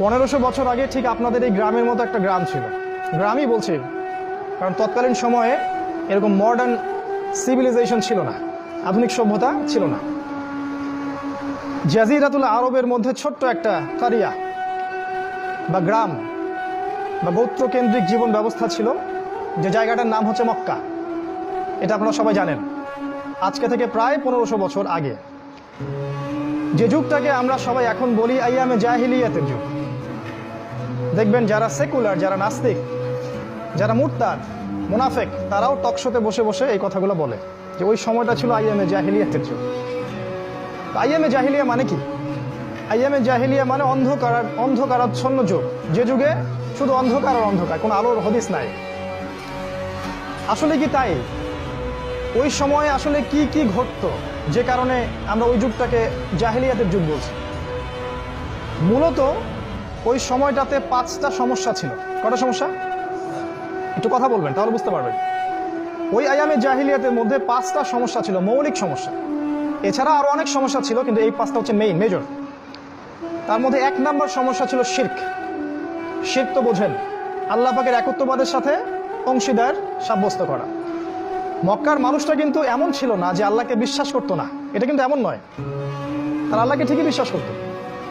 পনেরোশো বছর আগে ঠিক আপনাদের এই গ্রামের মতো একটা গ্রাম ছিল। গ্রামই বলছি, কারণ তৎকালীন সময়ে এরকম মডার্ন সিভিলাইজেশন ছিল না, আধুনিক সভ্যতা ছিল না। জাজিরাতুল আরবের মধ্যে ছোট্ট একটা কারিয়া বা গ্রাম বা গোত্রকেন্দ্রিক জীবন ব্যবস্থা ছিল, যে জায়গাটার নাম হচ্ছে মক্কা। এটা আপনারা সবাই জানেন। আজকে থেকে প্রায় পনেরোশো বছর আগে। যে যুগটাকে আমরা সবাই এখন বলি আইয়ামে জাহিলিয়াতের যুগ। দেখবেন যারা সেকুলার, যারা নাস্তিক, যারা মুরতাদ, মুনাফেক, তারাও টকশোতে বসে বসে এই কথাগুলো বলে যে ওই সময়টা ছিল আইএমএ জাহিলিয়াতের যুগ। আইএমএ জাহিলিয়া মানে কি? আইএমএ জাহিলিয়া মানে অন্ধকার, অন্ধকারাচ্ছন্ন যুগ। যে যুগে শুধু অন্ধকার আর অন্ধকার, কোনো আলোর হদিস নাই। আসলে কি তাই? ওই সময়ে আসলে কি কি ঘটতো? যে কারণে আমরা ওই যুগটাকে জাহিলিয়াতের যুগ বলছি। মূলত ওই সময়টাতে পাঁচটা সমস্যা ছিল। কটা সমস্যা? একটু কথা বলবেন, তাহলে বুঝতে পারবেন। ওই আয়ামে জাহিলিয়াতের মধ্যে পাঁচটা সমস্যা ছিল, মৌলিক সমস্যা। এছাড়া আরও অনেক সমস্যা ছিল, কিন্তু এই পাঁচটা হচ্ছে মেইন মেজর তার মধ্যে এক নম্বর সমস্যা ছিল শির্ক। শির্ক তো বোঝেন, আল্লাহ পাকের একত্ববাদের সাথে অংশীদার সাব্যস্ত করা। মক্কার মানুষটা কিন্তু এমন ছিল না যে আল্লাহকে বিশ্বাস করতো না। এটা কিন্তু এমন নয়। তারা আল্লাহকে ঠিকই বিশ্বাস করতো।